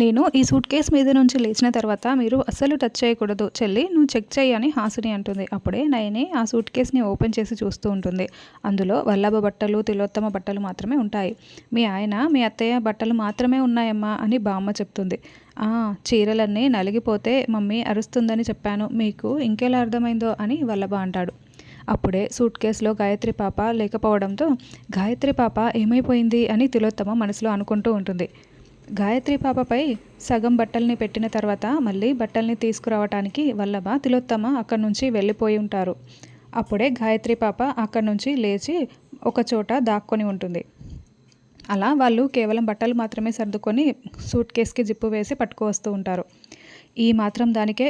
నేను ఈ suit case మీద నుంచి లేచిన తర్వాత మీరు అస్సలు టచ్ చేయకూడదు. చెల్లి నువ్వు చెక్ చేయి అని హాసిని అంటుంది. అప్పుడే నయని ఆ సూట్ కేస్ని ఓపెన్ చేసి చూస్తూ ఉంటుంది. అందులో వల్లభ బట్టలు తిలోత్తమ బట్టలు మాత్రమే ఉంటాయి. మీ ఆయన మీ అత్తయ్య బట్టలు మాత్రమే ఉన్నాయమ్మా అని బామ్మ చెప్తుంది. చీరలన్నీ నలిగిపోతే మమ్మీ అరుస్తుందని చెప్పాను. మీకు ఇంకెలా అర్థమైందో అని వల్లభ అంటాడు. అప్పుడే సూట్ కేసులో గాయత్రి పాప లేకపోవడంతో గాయత్రి పాప ఏమైపోయింది అని తిలోత్తమ మనసులో అనుకుంటూ ఉంటుంది. గాయత్రి పాపపై సగం బట్టల్ని పెట్టిన తర్వాత మళ్ళీ బట్టల్ని తీసుకురావటానికి వల్లభ తిలోత్తమ అక్కడి నుంచి వెళ్ళిపోయి ఉంటారు. అప్పుడే గాయత్రి పాప అక్కడి నుంచి లేచి ఒక చోట దాక్కొని ఉంటుంది. అలా వాళ్ళు కేవలం బట్టలు మాత్రమే సర్దుకొని సూట్ కేస్కి జిప్పు వేసి పట్టుకు వస్తూ ఉంటారు. ఈ మాత్రం దానికే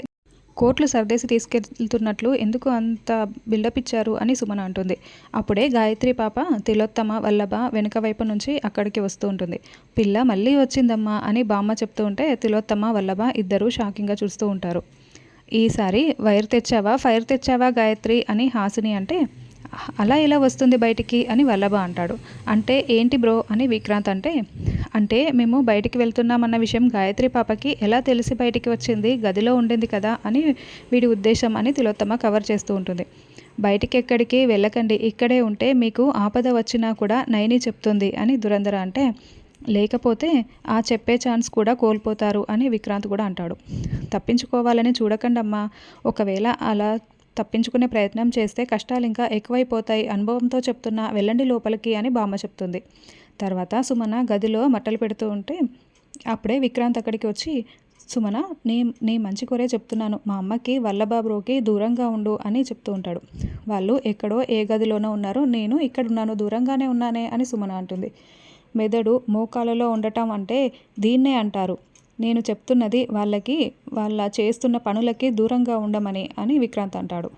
కోట్లు సర్దేసి తీసుకెళ్తున్నట్లు ఎందుకు అంత బిల్డప్ ఇచ్చారు అని సుమన అంటుంది. అప్పుడే గాయత్రి పాప తిలోత్తమ వల్లభ వెనుక వైపు నుంచి అక్కడికి వస్తూ ఉంటుంది. పిల్ల మళ్ళీ వచ్చిందమ్మా అని బామ్మ చెప్తూ ఉంటే తిలోత్తమ వల్లభ ఇద్దరూ షాకింగ్గా చూస్తూ ఉంటారు. ఈసారి వైర్ తెచ్చావా? ఫైర్ తెచ్చావా గాయత్రి? అని హాసిని అంటే అలా ఎలా వస్తుంది బయటికి అని వల్లభ అంటాడు. అంటే ఏంటి బ్రో అని విక్రాంత్ అంటే అంటే మేము బయటికి వెళ్తున్నామన్న విషయం గాయత్రి పాపకి ఎలా తెలిసి బయటికి వచ్చింది గదిలో ఉండింది కదా అని వీడి ఉద్దేశం అని తిలోత్తమ కవర్ చేస్తూ ఉంటుంది. బయటికి ఎక్కడికి వెళ్ళకండి ఇక్కడే ఉంటే మీకు ఆపద వచ్చినా కూడా నయని చెప్తుంది అని దురంధర అంటే లేకపోతే ఆ చెప్పే ఛాన్స్ కూడా కోల్పోతారు అని విక్రాంత్ కూడా అంటాడు. తప్పించుకోవాలని చూడకండమ్మా ఒకవేళ అలా తప్పించుకునే ప్రయత్నం చేస్తే కష్టాలు ఇంకా ఎక్కువైపోతాయి అనుభవంతో చెప్తున్నా వెళ్ళండి లోపలికి అని బామ్మ చెప్తుంది. తర్వాత సుమన గదిలో మట్టలు పెడుతూ ఉంటే అప్పుడే విక్రాంత్ అక్కడికి వచ్చి సుమన నీ నీ మంచి కొరే చెప్తున్నాను. మా అమ్మకి వల్లబాబుకి దూరంగా ఉండు అని చెప్తూ ఉంటాడు. వాళ్ళు ఎక్కడో ఏ గదిలోనో ఉన్నారు. నేను ఇక్కడ ఉన్నాను దూరంగానే ఉన్నానే అని సుమన అంటుంది. మెదడు మోకాలలో ఉండటం అంటే దీన్నే అంటారు. నేను చెప్తున్నది వాళ్ళకి వాళ్ళ చేస్తున్న పనులకి దూరంగా ఉండమని అని విక్రాంత్ అంటాడు.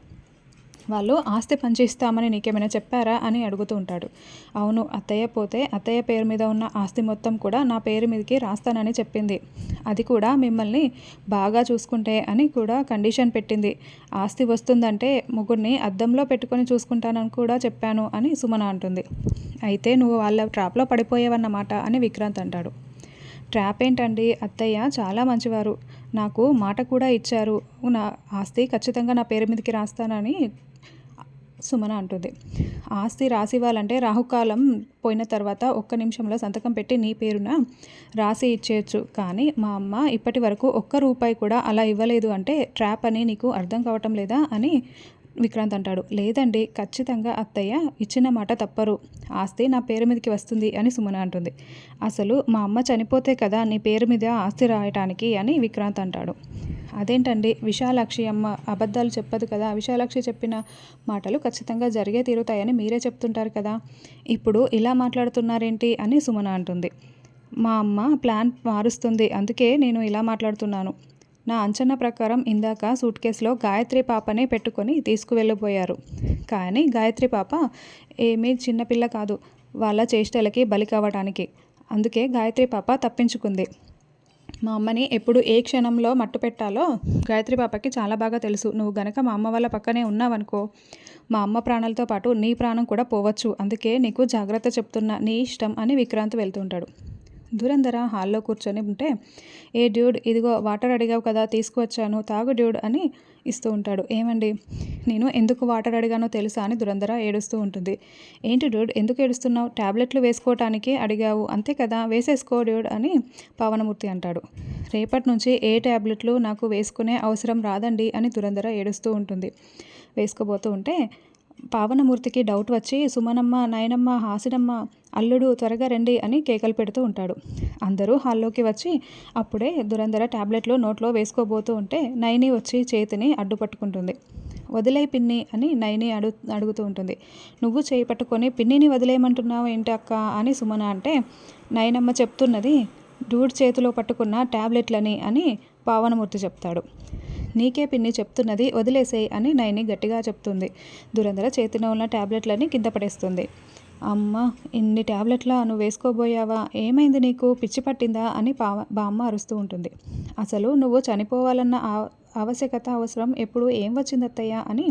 వాళ్ళు ఆస్తి పనిచేస్తామని నీకేమైనా చెప్పారా? అని అడుగుతూ ఉంటాడు. అవును అత్తయ్య పోతే అత్తయ్య పేరు మీద ఉన్న ఆస్తి మొత్తం కూడా నా పేరు మీదకి రాస్తానని చెప్పింది. అది కూడా మిమ్మల్ని బాగా చూసుకుంటే అని కూడా కండిషన్ పెట్టింది. ఆస్తి వస్తుందంటే ముగ్గురిని అద్దంలో పెట్టుకొని చూసుకుంటానని కూడా చెప్పాను అని సుమన అంటుంది. అయితే నువ్వు వాళ్ళ ట్రాప్లో పడిపోయావన్నమాట అని విక్రాంత్ అంటాడు. ట్రాప్ ఏంటండి అత్తయ్య? చాలా మంచివారు. నాకు మాట కూడా ఇచ్చారు. నా ఆస్తి ఖచ్చితంగా నా పేరు మీదకి రాస్తానని సుమన అంటుంది. ఆస్తి రాసి ఇవ్వాలంటే రాహుకాలం పోయిన తర్వాత ఒక్క నిమిషంలో సంతకం పెట్టి నీ పేరున రాసి ఇచ్చేయచ్చు. కానీ మా అమ్మ ఇప్పటి వరకు ఒక్క రూపాయి కూడా అలా ఇవ్వలేదు అంటే ట్రాప్ అని నీకు అర్థం కావటం లేదా అని విక్రాంత్ అంటాడు. లేదండి ఖచ్చితంగా అత్తయ్య ఇచ్చిన మాట తప్పరు. ఆస్తి నా పేరు మీదకి వస్తుంది అని సుమన అంటుంది. అసలు మా అమ్మ చనిపోతే కదా నీ పేరు మీద ఆస్తి రాయటానికి అని విక్రాంత్ అంటాడు. అదేంటండి విశాలాక్షి అమ్మ అబద్ధాలు చెప్పదు కదా. విశాలాక్షి చెప్పిన మాటలు ఖచ్చితంగా జరిగే తీరుతాయని మీరే చెప్తుంటారు కదా. ఇప్పుడు ఇలా మాట్లాడుతున్నారేంటి? అని సుమన అంటుంది. మా అమ్మ ప్లాన్ మారుస్తుంది. అందుకే నేను ఇలా మాట్లాడుతున్నాను. నా అంచనా ప్రకారం ఇందాక సూట్ కేసులో గాయత్రి పాపనే పెట్టుకొని తీసుకువెళ్ళిపోయారు కానీ గాయత్రి పాప ఏమీ చిన్నపిల్ల కాదు. వాళ్ళ చేష్టలకి బలి కావడానికి అందుకే గాయత్రి పాప తప్పించుకుంది. మా అమ్మని ఎప్పుడు ఏ క్షణంలో మట్టు పెట్టాలో గాయత్రి పాపకి చాలా బాగా తెలుసు. నువ్వు గనక మా అమ్మ వాళ్ళ పక్కనే ఉన్నావనుకో మా అమ్మ ప్రాణాలతో పాటు నీ ప్రాణం కూడా పోవచ్చు. అందుకే నీకు జాగ్రత్త చెప్తున్నా. నీ ఇష్టం అని విక్రాంత్ వెళ్తుంటాడు. దురంధర హాల్లో కూర్చొని ఉంటే ఏ డ్యూడ్ ఇదిగో వాటర్ అడిగావు కదా తీసుకువచ్చాను తాగు డ్యూడ్ అని ఇస్తూ ఉంటాడు. ఏమండి నేను ఎందుకు వాటర్ అడిగానో తెలుసా అని దురంధర ఏడుస్తూ ఉంటుంది. ఏంటి డ్యూడ్ ఎందుకు ఏడుస్తున్నావు? ట్యాబ్లెట్లు వేసుకోవటానికి అడిగావు అంతే కదా వేసేసుకో డ్యూడ్ అని పవనమూర్తి అంటాడు. రేపటి నుంచి ఏ ట్యాబ్లెట్లు నాకు వేసుకునే అవసరం రాదండి అని దురంధర ఏడుస్తూ ఉంటుంది. వేసుకోబోతూ ఉంటే పావనమూర్తికి డౌట్ వచ్చి సుమనమ్మ నాయనమ్మ హాసినమ్మ అల్లుడు త్వరగా రండి అని కేకలు పెడుతూ ఉంటాడు. అందరూ హాల్లోకి వచ్చి అప్పుడే దురంధర ట్యాబ్లెట్లు నోట్లో వేసుకోబోతూ ఉంటే నైని వచ్చి చేతిని అడ్డుపట్టుకుంటుంది. వదిలే పిన్ని అని నైని అడుగు అడుగుతూ ఉంటుంది. నువ్వు చేయి పట్టుకొని పిన్నిని వదిలేయమంటున్నావు ఏంటి అక్క? అని సుమన అంటే నైనమ్మ చెప్తున్నది డూడ్ చేతిలో పట్టుకున్న ట్యాబ్లెట్లని అని పావనమూర్తి చెప్తాడు. నీకే పిన్ని చెప్తున్నది వదిలేసేయి అని నయని గట్టిగా చెప్తుంది. దురంధర చేతిలో ఉన్న ట్యాబ్లెట్లని కింద పడేస్తుంది. అమ్మ ఇన్ని ట్యాబ్లెట్లా నువ్వు వేసుకోబోయావా? ఏమైంది నీకు? పిచ్చి పట్టిందా? అని పావ బామ్మ అరుస్తూ ఉంటుంది. అసలు నువ్వు చనిపోవాలన్న ఆవశ్యకత అవసరం ఎప్పుడు ఏం వచ్చింది అత్తయ్య అని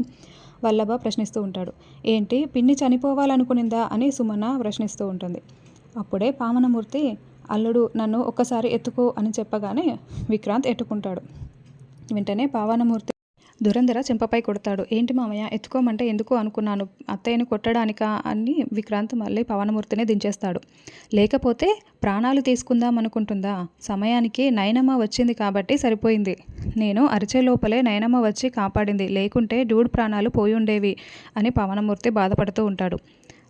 వల్లభ ప్రశ్నిస్తూ ఉంటాడు. ఏంటి? పిన్ని చనిపోవాలనుకునిందా? అని సుమన ప్రశ్నిస్తూ ఉంటుంది. అప్పుడే పావనమూర్తి అల్లుడు నన్ను ఒక్కసారి ఎత్తుకో అని చెప్పగానే విక్రాంత్ ఎట్టుకుంటాడు వెంటనే పావానమూర్తి దురంధర చెంపపై కొడతాడు. ఏంటి మామయ్య ఎత్తుకోమంటే ఎందుకు అనుకున్నాను? అత్తయ్యను కొట్టడానికా? అని విక్రాంత్ మళ్ళీ పవనమూర్తిని దించేస్తాడు. లేకపోతే ప్రాణాలు తీసుకుందాం అనుకుంటుందా సమయానికి నయనమ్మ వచ్చింది కాబట్టి సరిపోయింది. నేను అరిచే లోపలే నయనమ్మ వచ్చి కాపాడింది. లేకుంటే డూడ్ ప్రాణాలు పోయి ఉండేవి అని పవనమూర్తి బాధపడుతూ ఉంటాడు.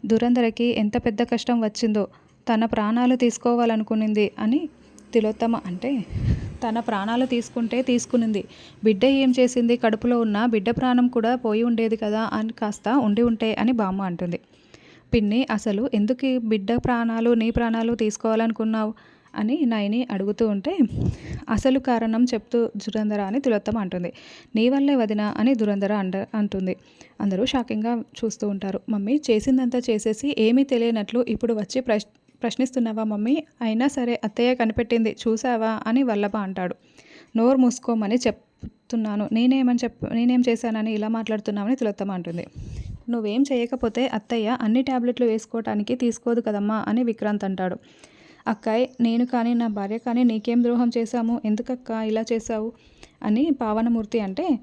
దురంధరకి ఎంత పెద్ద కష్టం వచ్చిందో తన ప్రాణాలు తీసుకోవాలనుకునింది అని తిలోత్తమ అంటే తన ప్రాణాలు తీసుకుంటే తీసుకునింది. బిడ్డ ఏం చేసింది? కడుపులో ఉన్న బిడ్డ ప్రాణం కూడా పోయి ఉండేది కదా అని కాస్త ఉండి ఉంటే అని బామ్మ అంటుంది. పిన్ని అసలు ఎందుకు బిడ్డ ప్రాణాలు నీ ప్రాణాలు తీసుకోవాలనుకున్నావు? అని నయని అడుగుతూ ఉంటే అసలు కారణం చెప్తూ దురంధర అని తిలోత్తమ అంటుంది. నీ వల్లే వదిన అని దురంధర అంట అంటుంది. అందరూ షాకింగ్గా చూస్తూ ఉంటారు. మమ్మీ చేసిందంతా చేసేసి ఏమీ తెలియనట్లు ఇప్పుడు వచ్చి ప్రశ్ ప్రశ్నిస్తున్నావా మమ్మీ? అయినా సరే అత్తయ్య కనిపెట్టింది చూసావా అని వల్లభ అంటాడు. నోరు మూసుకోమని చెప్తున్నాను. నేనేమని చెప్ నేనేం చేశానని ఇలా మాట్లాడుతున్నామని తిలోత్తమ అంటుంది. నువ్వేం చేయకపోతే అత్తయ్య అన్ని ట్యాబ్లెట్లు వేసుకోవటానికి తీసుకోదు కదమ్మా అని విక్రాంత్ అంటాడు. అక్కాయ్ నేను కానీ నా భార్య కానీ నీకేం ద్రోహం చేశాము? ఎందుకక్క ఇలా చేశావు? అని పావనమూర్తి అంటే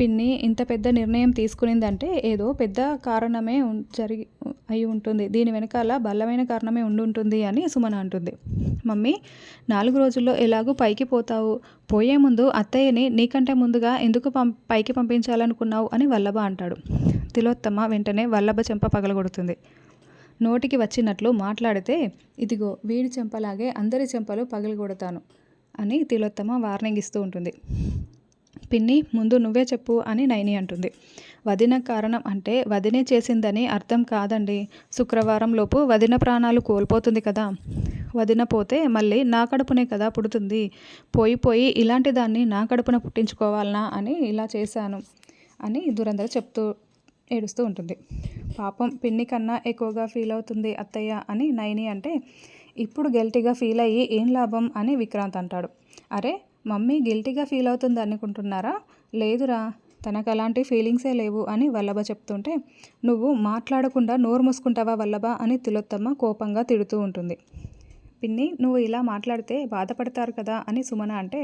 పిన్ని ఇంత పెద్ద నిర్ణయం తీసుకునిందంటే ఏదో పెద్ద కారణమే జరిగి అయి ఉంటుంది. దీని వెనకాల బలమైన కారణమే ఉండి ఉంటుంది అని సుమన అంటుంది. మమ్మీ నాలుగు రోజుల్లో ఎలాగూ పైకి పోతావు. పోయే ముందు అత్తయ్యని నీకంటే ముందుగా ఎందుకు పం పైకి పంపించాలనుకున్నావు అని వల్లభ అంటాడు. తిలోత్తమ వెంటనే వల్లభ చెంప పగలగొడుతుంది. నోటికి వచ్చినట్లు మాట్లాడితే ఇదిగో వీడి చెంపలాగే అందరి చెంపలు పగలగొడతాను అని తిలోత్తమ వార్నింగ్ ఇస్తూ ఉంటుంది. పిన్ని ముందు నువ్వే చెప్పు అని నైని అంటుంది. వదిన కారణం అంటే వదినే చేసిందని అర్థం కాదండి. శుక్రవారం లోపు వదిన ప్రాణాలు కోల్పోతుంది కదా. వదిన పోతే మళ్ళీ నా కడుపునే కదా పుడుతుంది. పోయి పోయి ఇలాంటి దాన్ని నా కడుపున పుట్టించుకోవాలనా అని ఇలా చేశాను అని దురంధర చెప్తూ ఏడుస్తూ ఉంటుంది. పాపం పిన్ని కన్నా ఎక్కువగా ఫీల్ అవుతుంది అత్తయ్య అని నైని అంటే ఇప్పుడు గెల్టీగా ఫీల్ అయ్యి ఏం లాభం అని విక్రాంత్ అంటాడు. అరే మమ్మీ గిల్టీగా ఫీల్ అవుతుంది అనుకుంటున్నారా? లేదురా తనకు అలాంటి ఫీలింగ్సే లేవు అని వల్లభ చెప్తుంటే నువ్వు మాట్లాడకుండా నోరు మూసుకుంటావా వల్లభ అని తిలోత్తమ్మ కోపంగా తిడుతూ ఉంటుంది. పిన్ని నువ్వు ఇలా మాట్లాడితే బాధపడతారు కదా అని సుమన అంటే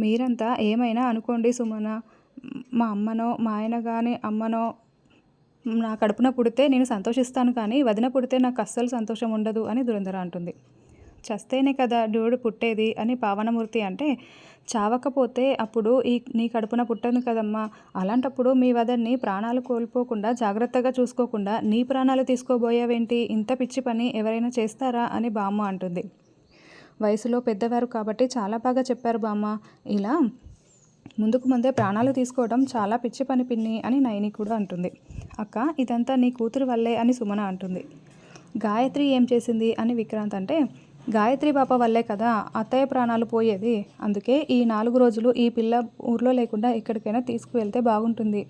మీరంతా ఏమైనా అనుకోండి సుమన మా అమ్మనో మా ఆయన కానీ అమ్మనో నా కడుపున పుడితే నేను సంతోషిస్తాను కానీ వదిన పుడితే నాకు అస్సలు సంతోషం ఉండదు అని దురంధర అంటుంది. చస్తేనే కదా డ్యూడ్ పుట్టేది అని పావనమూర్తి అంటే చావకపోతే అప్పుడు ఈ నీ కడుపున పుట్టదు కదమ్మా. అలాంటప్పుడు మీ వదన్ని ప్రాణాలు కోల్పోకుండా జాగ్రత్తగా చూసుకోకుండా నీ ప్రాణాలు తీసుకోబోయావేంటి? ఇంత పిచ్చి పని ఎవరైనా చేస్తారా? అని బామ్మ అంటుంది. వయసులో పెద్దవారు కాబట్టి చాలా బాగా చెప్పారు బామ్మ. ఇలా ముందుకు ముందే ప్రాణాలు తీసుకోవడం చాలా పిచ్చి పని పిన్ని అని నయని కూడా అంటుంది. అక్క ఇదంతా నీ కూతురు వల్లే అని సుమన అంటుంది. గాయత్రి ఏం చేసింది? అని విక్రాంత్ అంటే గాయత్రి పాప వల్లే కదా అత్తయ్య ప్రాణాలు పోయేది. అందుకే ఈ నాలుగు రోజులు ఈ పిల్ల ఊర్లో లేకుండా ఎక్కడికైనా తీసుకువెళ్తే బాగుంటుంది.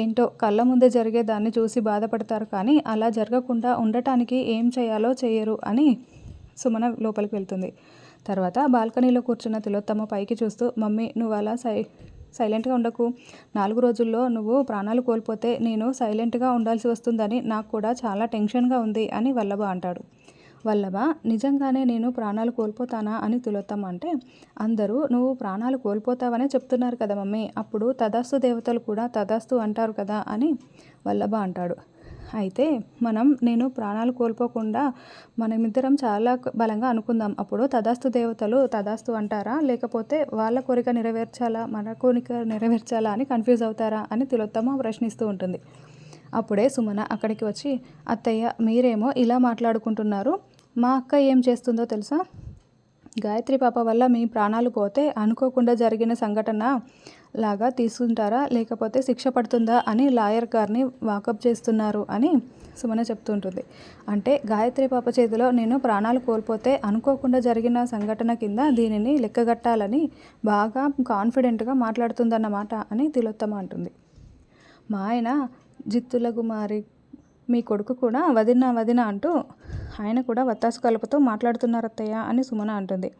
ఏంటో కళ్ళ ముందే జరిగే దాన్ని చూసి బాధపడతారు కానీ అలా జరగకుండా ఉండటానికి ఏం చేయాలో చేయరు అని సుమన లోపలికి వెళ్తుంది. తర్వాత బాల్కనీలో కూర్చున్న తిలోత్తమ్మ పైకి చూస్తూ మమ్మీ నువ్వు అలా సై సైలెంట్గా ఉండకు. నాలుగు రోజుల్లో నువ్వు ప్రాణాలు కోల్పోతే నేను సైలెంట్గా ఉండాల్సి వస్తుందని నాకు కూడా చాలా టెన్షన్గా ఉంది అని వల్లభ అంటాడు. వల్లభ నిజంగానే నేను ప్రాణాలు కోల్పోతానా అని తిలోత్తమ్మ అంటే అందరూ నువ్వు ప్రాణాలు కోల్పోతావనే చెప్తున్నారు కదా మమ్మీ అప్పుడు తదాస్తు దేవతలు కూడా తదాస్తు అంటారు కదా అని వల్లభ అంటాడు. అయితే మనం నేను ప్రాణాలు కోల్పోకుండా మనమిద్దరం చాలా బలంగా అనుకుందాం అప్పుడు తదాస్తు దేవతలు తదాస్తు అంటారా? లేకపోతే వాళ్ళ కోరిక నెరవేర్చాలా? మన కోరిక నెరవేర్చాలా అని కన్ఫ్యూజ్ అవుతారా? అని తిలోత్తమ ప్రశ్నిస్తూ ఉంటుంది. అప్పుడే సుమన అక్కడికి వచ్చి అత్తయ్య మీరేమో ఇలా మాట్లాడుకుంటున్నారు మా అక్క ఏం చేస్తుందో తెలుసా? గాయత్రి పాప వల్ల మీ ప్రాణాలు పోతే అనుకోకుండా జరిగిన సంఘటన లాగా తీసుకుంటారా? లేకపోతే శిక్ష పడుతుందా అని లాయర్ గారిని వాకప్ చేస్తున్నారు అని సుమన చెప్తుంటుంది. అంటే గాయత్రి పాప చేతిలో నేను ప్రాణాలు కోల్పోతే అనుకోకుండా జరిగిన సంఘటన కింద దీనిని లెక్కగట్టాలని బాగా కాన్ఫిడెంట్గా మాట్లాడుతుందన్నమాట అని తిలోత్తమ అంటుంది. మా ఆయన జిత్తుల కుమారి మీ కొడుకు కూడా వదిన వదిన అంటూ ఆయన కూడా వత్తాసు కలుపుతో మాట్లాడుతున్నారు అత్తయ్య అని సుమన అంటుంది.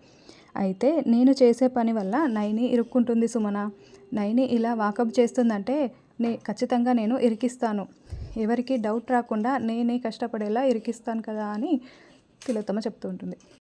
అయితే నేను చేసే పని వల్ల నైని ఇరుక్కుంటుంది సుమన. నైని ఇలా వాకప్ చేస్తుందంటే నే ఖచ్చితంగా నేను ఇరికిస్తాను. ఎవరికి డౌట్ రాకుండా నేనే కష్టపడేలా ఇరికిస్తాను కదా అని తిలోత్తమ చెప్తూ ఉంటుంది.